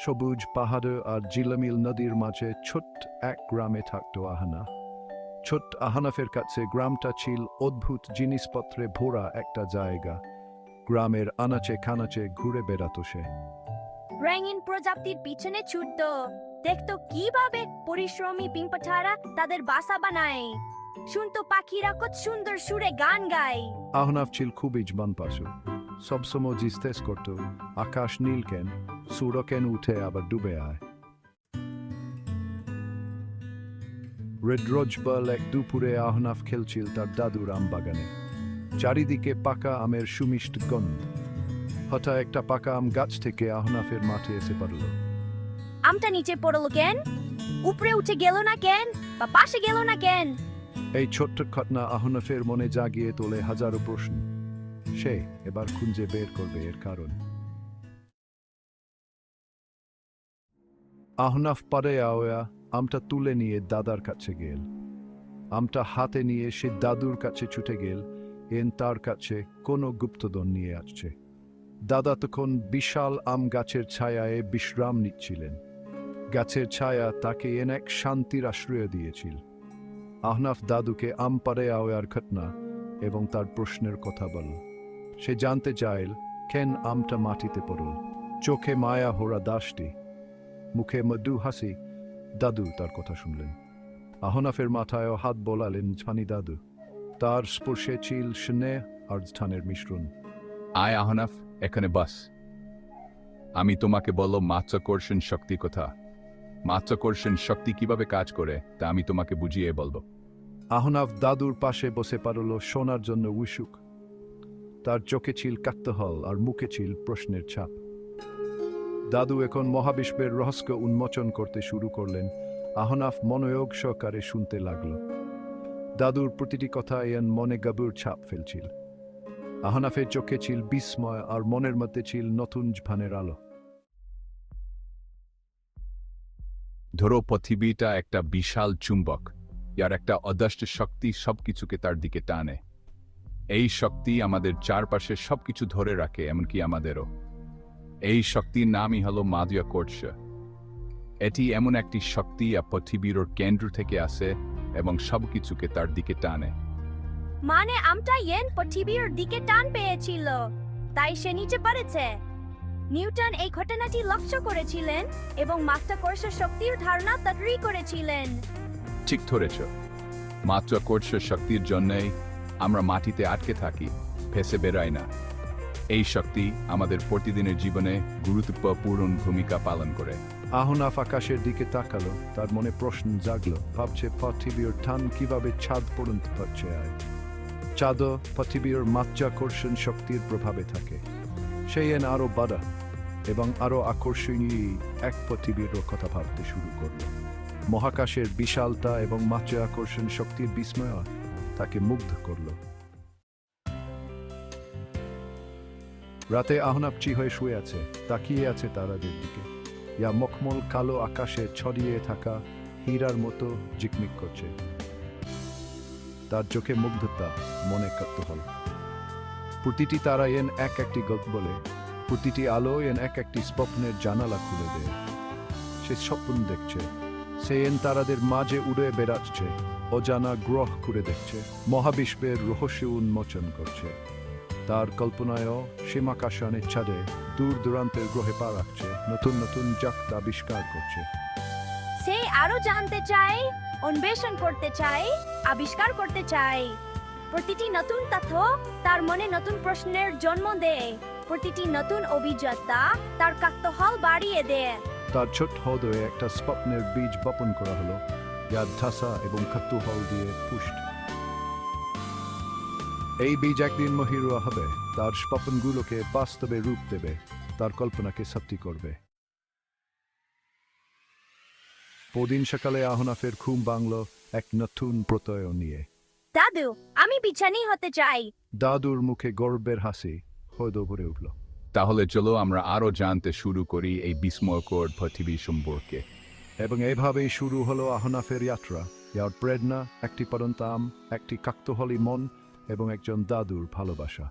সবুজ পাহাড় আর জিলামিল নদীর মাঝে ছোট্ট এক গ্রামে থাকতো আহানা। ছোট্ট আহানাফের কাছে গ্রামটা ছিল অদ্ভুত জিনিসপত্রে ভরা একটা জায়গা। গ্রামের আনাচে খানাচে ঘুরে বেড়াতো সে। রঙিন প্রজাপতির পিছনে ছুটত। দেখতো কীভাবে পরিশ্রমী পিম্পাঠারা তাদের বাসা বানায়। শুনতো পাখিরা কত সুন্দর সুরে গান গায়। আহনাফ ছিল খুবই জবান পাশু। সবসময় জিস্তেস করত আকাশ নীল কেন? সূর্য কেন উঠে আবার ডুবে আয়? রেড্রোজবল এক দুপুরে আহনাফ খেলছিল তার দাদুর আম বাগানে। চারিদিকে পাকা আমের সুমিষ্ট গন্ধ। হঠাৎ একটা পাকা আম গাছ থেকে আহনাফের মাঠে এসে পড়ল। আমটা নিচে পড়ল কেন? উপরে উঠে গেল না কেন? বা পাশে গেল না কেন? এই ছোট্ট ঘটনা আহনাফের মনে জাগিয়ে তোলে হাজারো প্রশ্ন। সে এবার খুঁজে বের করবে এর কারণ। আহনাফ পারে আওয়া, আমটা তুলে নিয়ে দাদার কাছে গেল। আমটা হাতে নিয়ে সে দাদুর কাছে ছুটে গেল। এন তার কাছে কোনো গুপ্তধন নিয়ে আসছে। দাদা তখন বিশাল আম গাছের ছায়ায় বিশ্রাম নিচ্ছিলেন। গাছের ছায়া তাকে এন এক শান্তির আশ্রয় দিয়েছিল। আহনাফ দাদুকে আম পারে আওয়ার ঘটনা এবং তার প্রশ্নের কথা বল। সে জানতে চাইল, কেন আমটা মাটিতে পড়ল? চোখে মায়া হোরা দাসটি, মুখে মধু হাসি, দাদু তার কথা শুনলেন। আহনাফের মাথায় হাত বলালেন ঝানি দাদু। তার স্পর্শে ছিল স্নেহ আর স্থানের মিশ্রণ। আয় আহনাফ, এখানে বাস। আমি তোমাকে বলো মাত্রাকর্ষণ শক্তি কথা? মাত্রাকর্ষণ শক্তি কীভাবে কাজ করে, তা আমি তোমাকে বুঝিয়ে বলব। আহনাফ দাদুর পাশে বসে পারল শোনার জন্য উসুক। তার চোখে ছিল কাত্তহল আর মুখে ছিল প্রশ্নের ছাপ। দাদু এখন মহাবিশ্বের রহস্য উন্মোচন করতে শুরু করলেন। আহনাফ মনোয়োগ সহকারে শুনতে লাগল। দাদুর প্রতিটি কথা এন মনে গাবুর ছাপ ফেলছিল। আহনাফের চোখে ছিল বিস্ময় আর মনের মধ্যে ছিল নতুন ভানের আলো। ধরো পৃথিবীটা একটা বিশাল চুম্বক। ইয়ার একটা অদৃষ্ট শক্তি সবকিছুকে তার দিকে টানে। এই শক্তি আমাদের চারপাশে সবকিছু ধরে রাখে, এমনকি আমাদেরও। এই শক্তির নামই হলো মাদুয়াকর্ষ এটি এমন একটি শক্তি পৃথিবীর কেন্দ্র থেকে আসে এবং সবকিছুকে তার দিকে টানে। মানে আমটা ইয়েন পৃথিবীর দিকে টান পেয়েছিল। তাই সে নিচে পড়েছে। নিউটন এই ঘটনাটি লক্ষ্য করেছিলেন এবং মাত্রাকর্ষ শক্তির ধারণা তৈরি করেছিলেন। ঠিক ধরেছ। মাত্রাকর্ষ শক্তির জন্যই আমরা মাটিতে আটকে থাকি, ফেসে বেরাই না। এই শক্তি আমাদের প্রতিদিনের জীবনে গুরুত্বপূর্ণ ভূমিকা পালন করে। আহনাফ আকাশের দিকে তাকালো, তার মনে প্রশ্ন জাগলো, ভাবছে পৃথিবীর টান কীভাবে ছাদ পর্যন্ত হচ্ছে আয়। চাঁদ পৃথিবীর মাধ্যাকর্ষণ শক্তির প্রভাবে থাকে। সেই এন আরও বাড়া এবং আরও আকর্ষণীয় এক পৃথিবীর কথা ভাবতে শুরু করল। মহাকাশের বিশালতা এবং মাধ্যাকর্ষণ শক্তির বিস্ময় তাকে মুগ্ধ করল। রাতে আহনাফ চি হয়ে শুয়ে আছে, তাকিয়ে আছে তারাদের দিকে। ইয়া মখমল কালো আকাশে ছড়িয়ে থাকা হীরার মতো জিকমিক করছে। তার চোখে মুগ্ধতা, মনে হল প্রতিটি তারা এন এক একটি গল্প বলে, প্রতিটি আলো এন এক একটি স্বপ্নের জানালা খুলে দেয়। সে স্বপ্ন দেখছে। সে এন তারাদের মাঝে উড়ে বেড়াচ্ছে, অজানা গ্রহ ঘুরে দেখছে, মহাবিশ্বের রহস্য উন্মোচন করছে। তার কল্পনায়ও সীমাকাশানের ছাদে দূর দূরান্তের গ্রহে পা রাখছে, নতুন নতুন জাগত আবিষ্কার করছে। সে আরও জানতে চায়, অন্বেষণ করতে চায়, আবিষ্কার করতে চায়। প্রতিটি নতুন তথ্য তার মনে নতুন প্রশ্নের জন্ম দেয়। প্রতিটি নতুন অভিজ্ঞতা তার কাক্তহল বাড়িয়ে দেয়। তার ছোট্ট হৃদয়ে একটা স্বপ্নের বীজ বপন করা হলো যা ধাসা এবং খাতুহল দিয়ে পুষ্ট। এই বীজ একদিন মহিরুয়া হবে তার স্বপ্নগুলোকে বাস্তবে রূপ দেবে তার কল্পনাকে সত্যি করবে। পদিন সকালে আহনাফের ঘুম বাংলো এক নতুন প্রত্যয় নিয়ে। দাদু আমি বিছানি হতে চাই। দাদুর মুখে গর্বের হাসি হয়তো ভরে উঠল। তাহলে চলো আমরা আরও জানতে শুরু করি এই বিস্ময়কর পৃথিবী সম্পর্কে। এবং এভাবেই শুরু হলো আহনাফের যাত্রা। যার প্রেরণা, একটি পরন্তাম একটি কাক্তহলি মন এবং একজন দাদুর ভালোবাসা।